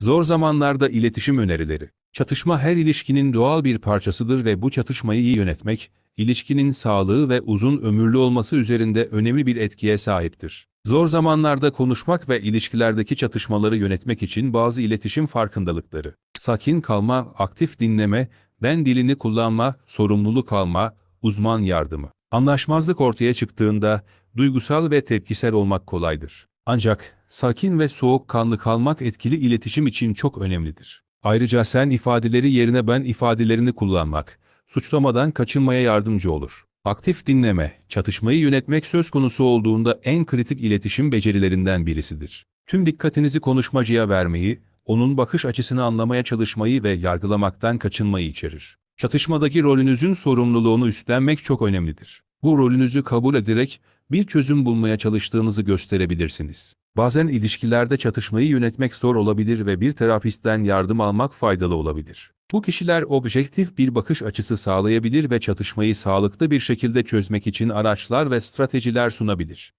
Zor zamanlarda iletişim önerileri. Çatışma her ilişkinin doğal bir parçasıdır ve bu çatışmayı iyi yönetmek, ilişkinin sağlığı ve uzun ömürlü olması üzerinde önemli bir etkiye sahiptir. Zor zamanlarda konuşmak ve ilişkilerdeki çatışmaları yönetmek için bazı iletişim farkındalıkları. Sakin kalma, aktif dinleme, ben dilini kullanma, sorumluluk alma, uzman yardımı. Anlaşmazlık ortaya çıktığında duygusal ve tepkisel olmak kolaydır. Ancak sakin ve soğukkanlı kalmak etkili iletişim için çok önemlidir. Ayrıca sen ifadeleri yerine ben ifadelerini kullanmak, suçlamadan kaçınmaya yardımcı olur. Aktif dinleme, çatışmayı yönetmek söz konusu olduğunda en kritik iletişim becerilerinden birisidir. Tüm dikkatinizi konuşmacıya vermeyi, onun bakış açısını anlamaya çalışmayı ve yargılamaktan kaçınmayı içerir. Çatışmadaki rolünüzün sorumluluğunu üstlenmek çok önemlidir. Bu rolünüzü kabul ederek bir çözüm bulmaya çalıştığınızı gösterebilirsiniz. Bazen ilişkilerde çatışmayı yönetmek zor olabilir ve bir terapistten yardım almak faydalı olabilir. Bu kişiler objektif bir bakış açısı sağlayabilir ve çatışmayı sağlıklı bir şekilde çözmek için araçlar ve stratejiler sunabilir.